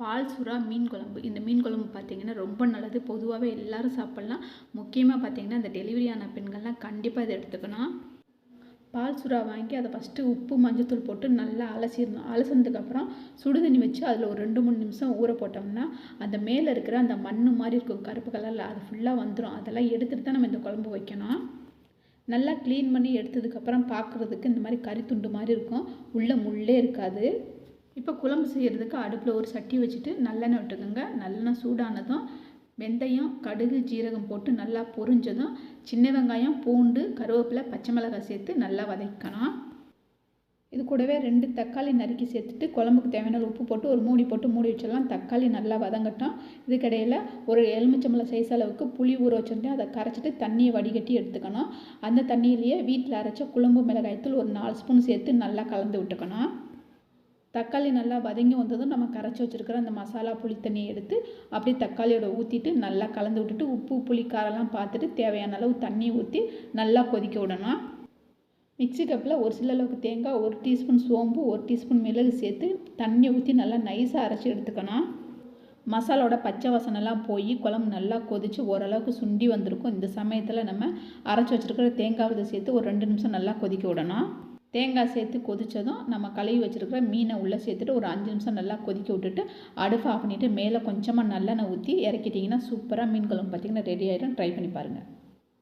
பால் சுறா மீன் குழம்பு. இந்த மீன் குழம்பு பார்த்தீங்கன்னா ரொம்ப நல்லது. பொதுவாகவே எல்லோரும் சாப்பிட்லாம். முக்கியமாக பார்த்தீங்கன்னா இந்த டெலிவரி ஆன பெண்கள்லாம் கண்டிப்பாக இதை எடுத்துக்கணும். பால் சுறா வாங்கி அதை ஃபஸ்ட்டு உப்பு மஞ்சத்தூள் போட்டு நல்லா அலசிடணும். அலசினதுக்கப்புறம் சுடுதண்ணி வச்சு அதில் ஒரு ரெண்டு மூணு நிமிஷம் ஊற போட்டோம்னா அந்த மேலே இருக்கிற அந்த மண் மாதிரி இருக்கும். கருப்பு கலரில் அது ஃபுல்லாக வந்துடும் அதெல்லாம் எடுத்துகிட்டு தான் நம்ம இந்த குழம்பு வைக்கணும். நல்லா க்ளீன் பண்ணி எடுத்ததுக்கப்புறம் பார்க்குறதுக்கு இந்த மாதிரி கறி துண்டு மாதிரி இருக்கும். உள்ளே முள்ளே இருக்காது. இப்போ குழம்பு செய்கிறதுக்கு அடுப்பில் ஒரு சட்டி வச்சுட்டு நல்லெண்ணெய் விட்டுக்கோங்க. நல்லெண்ணெய் சூடானதும் வெந்தயம் கடுகு ஜீரகம் போட்டு நல்லா பொரிஞ்சதும் சின்ன வெங்காயம் பூண்டு கருவேப்பிலை பச்சை மிளகாய் சேர்த்து நல்லா வதக்கணும். இது கூடவே ரெண்டு தக்காளி நறுக்கி சேர்த்துட்டு குழம்புக்கு தேவையான உப்பு போட்டு ஒரு மூடி போட்டு மூடி வச்சிடலாம். தக்காளி நல்லா வதங்கட்டும். இதுக்கிடையில் ஒரு எலுமிச்சம்பழம் சைஸ் அளவுக்கு புளி ஊற வச்சுருந்தேன். அதை கரைச்சிட்டு தண்ணியை வடிகட்டி எடுத்துக்கணும். அந்த தண்ணியிலேயே வீட்டில் அரைச்ச குழம்பு மிளகாய்த்தூள் ஒரு நாலு ஸ்பூன் சேர்த்து நல்லா கலந்து விட்டுக்கணும். தக்காளி நல்லா வதங்கி வந்ததும் நம்ம கரைச்சி வச்சுருக்கிற அந்த மசாலா புளி தண்ணியை எடுத்து அப்படியே தக்காளியோட ஊற்றிட்டு நல்லா கலந்து விட்டுட்டு உப்பு புளி காரெல்லாம் பார்த்துட்டு தேவையான அளவு தண்ணி ஊற்றி நல்லா கொதிக்க விடணும். மிக்ஸி கப்பில் ஒரு சில அளவுக்கு தேங்காய் ஒரு டீஸ்பூன் சோம்பு ஒரு டீஸ்பூன் மிளகு சேர்த்து தண்ணி ஊற்றி நல்லா நைஸாக அரைச்சி எடுத்துக்கணும். மசாலோட பச்சை வாசனைலாம் போய் குழம்பு நல்லா கொதித்து ஓரளவுக்கு சுண்டி வந்திருக்கும். இந்த சமயத்தில் நம்ம அரைச்சி வச்சுருக்கிற தேங்காய் சேர்த்து ஒரு ரெண்டு நிமிஷம் நல்லா கொதிக்க விடணும். தேங்காய் சேர்த்து கொதித்ததும் நம்ம கழுவி வச்சுருக்கிற மீனை உள்ளே சேர்த்துட்டு ஒரு அஞ்சு நிமிஷம் நல்லா கொதிக்க விட்டுட்டு அடுப்பு ஆஃப் பண்ணிவிட்டு மேலே கொஞ்சமாக நல்லெண்ணெய் ஊற்றி இறக்கிட்டிங்கன்னா சூப்பராக மீன் குழம்பு பார்த்திங்கன்னா ரெடி ஆகிடும் ட்ரை பண்ணி பாருங்கள்